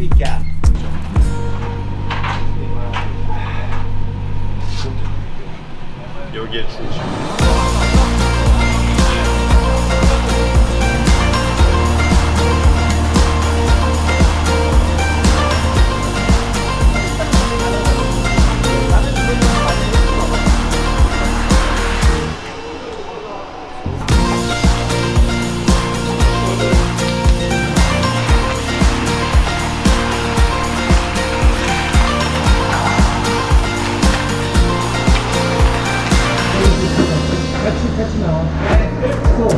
Obrigado. 같이 나와. 또,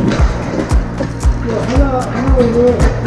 또 하나 하나 오늘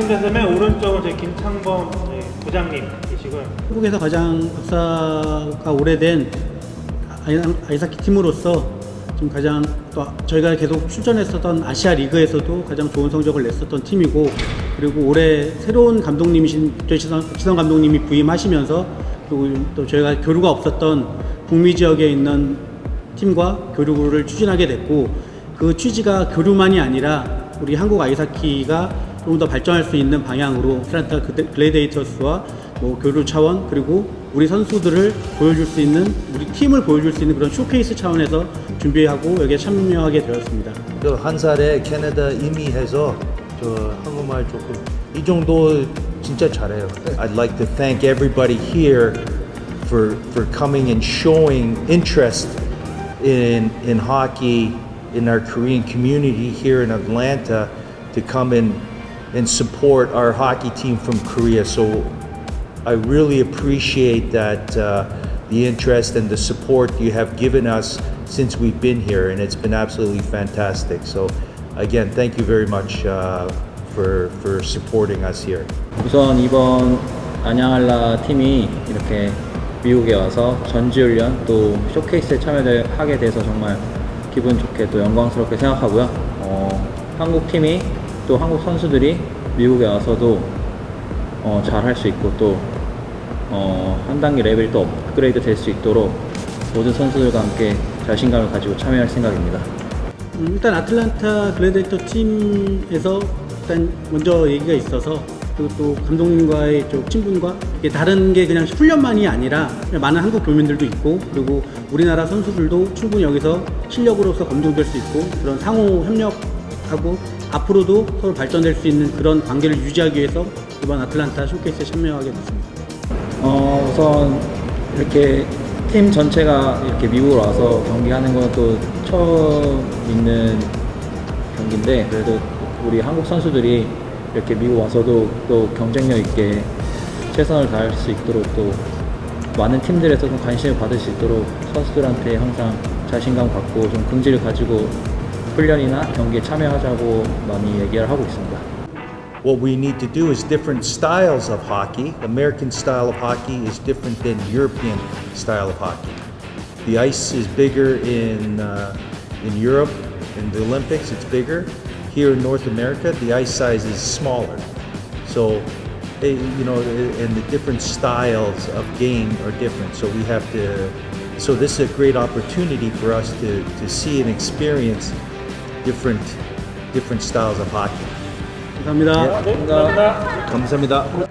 대쌤의 오른쪽은 저희 김창범 네, 부장님 계시고요. 한국에서 가장 역사가 오래된 아이- 아이스하키 팀으로서 지금 가장 또 저희가 계속 출전했었던 아시아 리그에서도 가장 좋은 성적을 냈었던 팀이고 그리고 올해 새로운 감독님이신 지성, 감독님이 부임하시면서 그리고 또 저희가 교류가 없었던 북미 지역에 있는 팀과 교류를 추진하게 됐고 그 취지가 교류만이 아니라 우리 한국 아이스하키가 조금 더 발전할 수 있는 방향으로 트란타 그대- 글래디에이터스와 뭐 교류 차원 그리고 우리 선수들을 보여줄 수 있는 우리 팀을 보여줄 수 있는 그런 쇼케이스 차원에서 준비하고 여기에 참여하게 되었습니다. 저 한 살에 캐나다 이미 해서 저 한국말 조금 이 정도 진짜 잘해요. I'd like to thank everybody here for for coming and showing interest in in hockey in our Korean community here in Atlanta to come and and support our hockey team from Korea. So I really appreciate that uh, the interest and the support you have given us since we've been here, and it's been absolutely fantastic. So, again, thank you very much uh, for for supporting us here. 우선 이번 안양알라 팀이 이렇게 미국에 와서 전지훈련 또 쇼케이스에 참여하게 돼서 정말 기분 좋게 또 영광스럽게 생각하고요. 어, 한국 팀이 또 한국 선수들이 미국에 와서도 어, 잘 할 수 있고 또 어, 한 단계 레벨이 또 업그레이드 될 수 있도록 모든 선수들과 함께 자신감을 가지고 참여할 생각입니다. 음, 일단 아틀란타 글래디에이터 팀에서 일단 먼저 얘기가 있어서 그리고 또 감독님과의 좀 친분과 이게 다른 게 그냥 훈련만이 아니라 많은 한국 교민들도 있고 그리고 우리나라 선수들도 충분히 여기서 실력으로서 검증될 수 있고 그런 상호 협력하고 앞으로도 서로 발전될 수 있는 그런 관계를 유지하기 위해서 이번 아틀란타 쇼케이스에 참여하게 됐습니다. 어, 우선 이렇게 팀 전체가 이렇게 미국으로 와서 경기하는 건 또 처음 있는 경기인데 그래도 우리 한국 선수들이 이렇게 미국 와서도 또 경쟁력 있게 최선을 다할 수 있도록 또 많은 팀들에서 좀 관심을 받을 수 있도록 선수들한테 항상 자신감 갖고 좀 긍지를 가지고 훈련이나 경기에 참여하자고 많이 얘기를 하고 있습니다. what we need to do is different styles of hockey. American style of hockey is different than European style of hockey. The ice is bigger in uh, in Europe. In the Olympics, it's bigger. Here in North America, the ice size is smaller. So, eh, you know, eh, and the different styles of game are different. So we have to. So this is a great opportunity for us to, to see and experience different different styles of hockey. 감사합니다. 네, 감사합니다. 감사합니다.